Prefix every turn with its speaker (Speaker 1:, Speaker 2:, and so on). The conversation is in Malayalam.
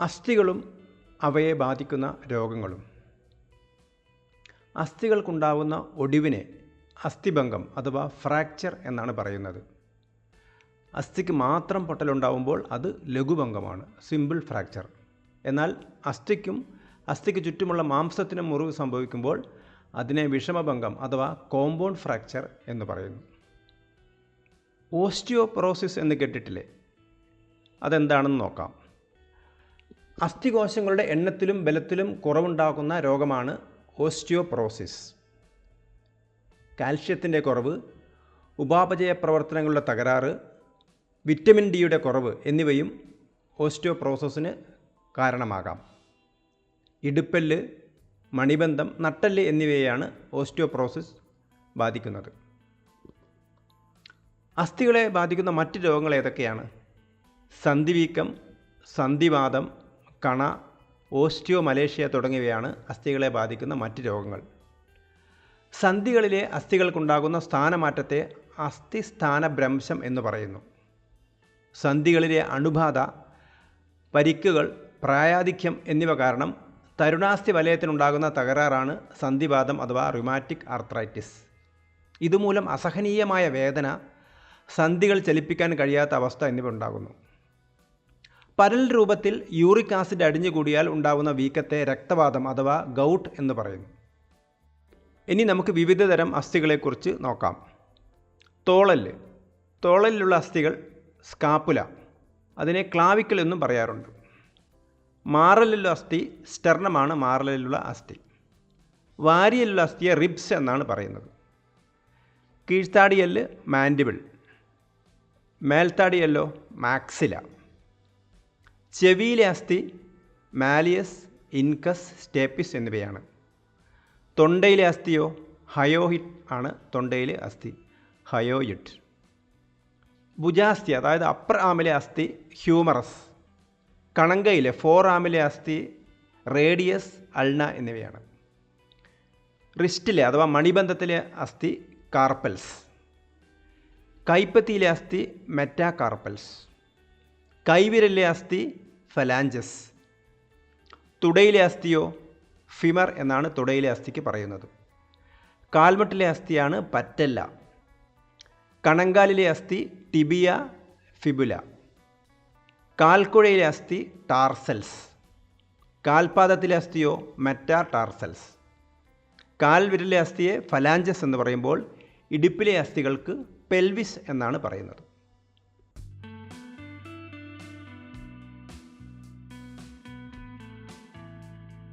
Speaker 1: അസ്ഥികളും അവയെ ബാധിക്കുന്ന രോഗങ്ങളും. അസ്ഥികൾക്കുണ്ടാവുന്ന ഒടിവിനെ അസ്ഥിഭംഗം അഥവാ ഫ്രാക്ചർ എന്നാണ് പറയുന്നത്. അസ്ഥിക്ക് മാത്രം പൊട്ടലുണ്ടാവുമ്പോൾ അത് ലഘുഭംഗമാണ് സിമ്പിൾ ഫ്രാക്ചർ. എന്നാൽ അസ്ഥിക്കും അസ്ഥിക്ക് ചുറ്റുമുള്ള മാംസത്തിനും മുറിവ് സംഭവിക്കുമ്പോൾ അതിനെ വിഷമഭംഗം അഥവാ കോമ്പൗണ്ട് ഫ്രാക്ചർ എന്ന് പറയുന്നു. ഓസ്റ്റിയോപ്രോസിസ് എന്ന് കേട്ടിട്ടില്ലേ? അതെന്താണെന്ന് നോക്കാം. അസ്ഥികോശങ്ങളുടെ എണ്ണത്തിലും ബലത്തിലും കുറവുണ്ടാക്കുന്ന രോഗമാണ് ഓസ്റ്റിയോപ്രോസിസ് കാൽഷ്യത്തിന്റെ കുറവ് ഉപാപചയ പ്രവർത്തനങ്ങളുടെ തകരാറ് വിറ്റമിൻ ഡിയുടെ കുറവ് എന്നിവയും ഓസ്റ്റിയോപ്രോസസ്സിന് കാരണമാകാം. ഇടുപ്പല്ല് മണിബന്ധം നട്ടൽ എന്നിവയെയാണ് ഓസ്റ്റിയോപ്രോസിസ് ബാധിക്കുന്നത്. അസ്ഥികളെ ബാധിക്കുന്ന മറ്റ് രോഗങ്ങൾ ഏതൊക്കെയാണ്? സന്ധിവീക്കം സന്ധിവാദം കണ ഓസ്റ്റിയോ മലേഷ്യ തുടങ്ങിയവയാണ് അസ്ഥികളെ ബാധിക്കുന്ന മറ്റ് രോഗങ്ങൾ. സന്ധികളിലെ അസ്ഥികൾക്കുണ്ടാകുന്ന സ്ഥാനമാറ്റത്തെ അസ്ഥിസ്ഥാനഭ്രംശം എന്ന് പറയുന്നു. സന്ധികളിലെ അണുബാധ പരിക്കുകൾ പ്രായാധിക്യം എന്നിവ കാരണം തരുണാസ്ഥി വലയത്തിനുണ്ടാകുന്ന തകരാറാണ് സന്ധിവാദം അഥവാ റിമാറ്റിക് ആർത്രൈറ്റിസ് ഇതുമൂലം അസഹനീയമായ വേദന സന്ധികൾ ചലിപ്പിക്കാൻ കഴിയാത്ത അവസ്ഥ എന്നിവ ഉണ്ടാകുന്നു. പരൽ രൂപത്തിൽ യൂറിക് ആസിഡ് അടിഞ്ഞുകൂടിയാൽ ഉണ്ടാകുന്ന വീക്കത്തെ രക്തവാദം അഥവാ ഗൗട്ട് എന്ന് പറയുന്നു. ഇനി നമുക്ക് വിവിധതരം അസ്ഥികളെക്കുറിച്ച് നോക്കാം. തോളൽ തോളലിലുള്ള അസ്ഥികൾ സ്കാപ്പുല. അതിനെ ക്ലാവിക്കൽ എന്നും പറയാറുണ്ട്. മാറലിലുള്ള അസ്ഥി സ്റ്റെർണമാണ് മാറലിലുള്ള അസ്ഥി. വാരിയലുള്ള അസ്ഥിയെ റിബ്സ് എന്നാണ് പറയുന്നത്. കീഴ്ത്താടിയല്ല് മാൻഡിബിൾ. മേൽത്താടിയല്ലോ മാക്സില. ചെവിയിലെ അസ്ഥി മാലിയസ് ഇൻകസ് സ്റ്റേപ്പിസ് എന്നിവയാണ്. തൊണ്ടയിലെ അസ്ഥിയോ ഹയോഹിറ്റ് ആണ് തൊണ്ടയിലെ അസ്ഥി ഹയോയിറ്റ് ഭുജാസ്ഥി അതായത് അപ്പർ ആമിലെ അസ്ഥി ഹ്യൂമറസ് കണങ്കയിലെ ഫോർ ആമിലെ അസ്ഥി റേഡിയസ് അൾണ എന്നിവയാണ്. റിസ്റ്റിലെ അഥവാ മണിബന്ധത്തിലെ അസ്ഥി കാർപ്പൽസ് കൈപ്പത്തിയിലെ അസ്ഥി മെറ്റാകാർപ്പൽസ് കൈവിരലിലെ അസ്ഥി ഫലാഞ്ചസ് തുടയിലെ അസ്ഥിയോ? ഫിമർ എന്നാണ് തുടയിലെ അസ്ഥിക്ക് പറയുന്നത്. കാൽമുട്ടിലെ അസ്ഥിയാണ് പറ്റല്ല. കണങ്കാലിലെ അസ്ഥി ടിബിയ ഫിബുല. കാൽക്കുഴയിലെ അസ്ഥി ടാർസൽസ്. കാൽപാദത്തിലെ അസ്ഥിയോ മെറ്റാ ടാർസൽസ്. കാൽവിരലിലെ അസ്ഥിയെ ഫലാഞ്ചസ് എന്ന് പറയുമ്പോൾ ഇടുപ്പിലെ അസ്ഥികൾക്ക് പെൽവിസ് എന്നാണ് പറയുന്നത്.